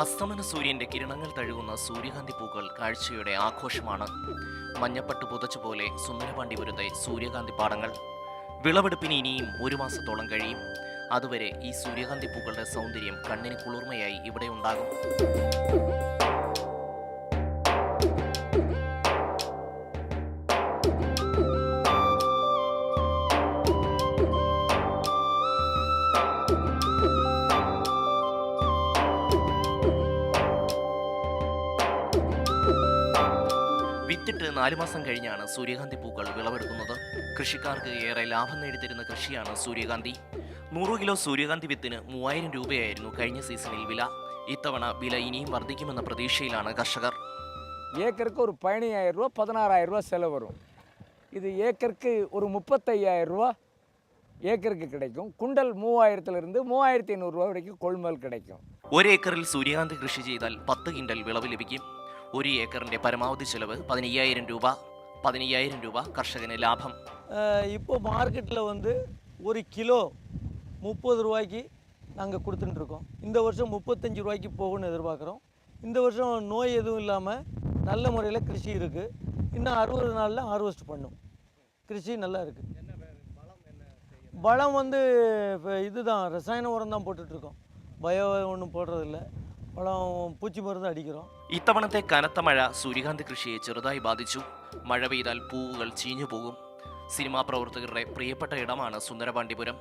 അസ്തമന സൂര്യന്റെ കിരണങ്ങൾ തഴുകുന്ന സൂര്യകാന്തി പൂക്കൾ കാഴ്ചയുടെ ആഘോഷമാണ്. മഞ്ഞപ്പട്ട് പുതച്ചുപോലെ സുന്ദരപാണ്ഡിപുരത്തെ സൂര്യകാന്തി പാടങ്ങൾ. വിളവെടുപ്പിന് ഇനിയും ഒരു മാസത്തോളം കഴിയും. അതുവരെ ഈ സൂര്യകാന്തി പൂക്കളുടെ സൗന്ദര്യം കണ്ണിന് കുളിർമയായി ഇവിടെ ഉണ്ടാകും. വിത്തിട്ട് നാലു മാസം കഴിഞ്ഞാണ് സൂര്യകാന്തി പൂക്കൾ വിളവെടുക്കുന്നത് കൃഷിക്കാർക്ക് ഏറെ ലാഭം നേടിത്തരുന്ന കൃഷിയാണ് സൂര്യകാന്തി നൂറ് കിലോ സൂര്യകാന്തി വിത്തിന് മൂവായിരം രൂപയായിരുന്നു കഴിഞ്ഞ സീസണിൽ വില ഇത്തവണ വില ഇനിയും വർദ്ധിക്കുമെന്ന പ്രതീക്ഷയിലാണ് കർഷകർ ஏக்கருக்கு ஒரு பதினையாயிரம் ரூபா பதினாறாயிரம் ரூபா செலவு வரும் இது ஏக்கருக்கு ஒரு முப்பத்தையாயிரம் ரூபா ஏக்கருக்கு கிடைக்கும் குண்டல் மூவாயிரத்துலேருந்து மூவாயிரத்தி ஐநூறுரூவா வரைக்கும் கொள்முதல் கிடைக்கும் ഒരു ഏക്കറിൽ സൂര്യകാന്തി കൃഷി ചെയ്താൽ പത്ത് കിൻഡൽ വിളവ് ലഭിക്കും ഒരു ഏക്കറിന്റെ പരമാവധി ചെലവ് പതിനയ്യായിരം രൂപ പതിനയ്യായിരം രൂപ കർഷകന് ലാഭം அஹ் இப்போ மார்க்கெட்டில் வந்து ஒரு கிலோ முப்பது ரூபாய்க்கு நாங்கள் கொடுத்துட்டுருக்கோம் இந்த வருஷம் முப்பத்தஞ்சு ரூபாய்க்கு போகும்னு எதிர்பார்க்குறோம் இந்த வருஷம் நோய் எதுவும் இல்லாமல் நல்ல முறையில் கிருஷி இருக்குது இன்னும் அறுபது நாளில் ஹார்வெஸ்ட் பண்ணும் கிருஷி நல்லா இருக்குது வளம் வந்து இப்போ இதுதான் ரசாயன உரம் தான் போட்டுட்ருக்கோம் பயோ ஒன்றும் போடுறதில்ல வளம் பூச்சி மருந்து அடிக்கிறோம் ഇത്തവണത്തെ കനത്ത മഴ സൂര്യകാന്തി കൃഷിയെ ചെറുതായി ബാധിച്ചു മഴ പെയ്താൽ പൂവുകൾ ചീഞ്ഞു പോകും സിനിമാ പ്രവർത്തകരുടെ പ്രിയപ്പെട്ട ഇടമാണ് സുന്ദരപാണ്ഡിപുരം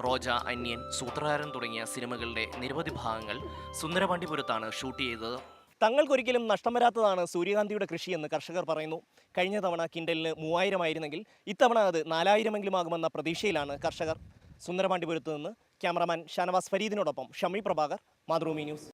റോജ അന്യൻ സൂത്രധാരൻ തുടങ്ങിയ സിനിമകളുടെ നിരവധി ഭാഗങ്ങൾ സുന്ദരപാണ്ഡിപുരത്താണ് ഷൂട്ട് ചെയ്തത് തങ്ങൾക്കൊരിക്കലും നഷ്ടം വരാത്തതാണ് സൂര്യകാന്തിയുടെ കൃഷിയെന്ന് കർഷകർ പറയുന്നു കഴിഞ്ഞ തവണ കിൻഡലിന് മൂവായിരം ആയിരുന്നെങ്കിൽ ഇത്തവണ അത് നാലായിരമെങ്കിലും ആകുമെന്ന പ്രതീക്ഷയിലാണ് കർഷകർ സുന്ദരപാണ്ഡിപുരത്ത് നിന്ന് ക്യാമറമാൻ ഷാനവാസ് ഫരീദിനോടൊപ്പം ഷമി പ്രഭാകർ മാതൃഭൂമി ന്യൂസ്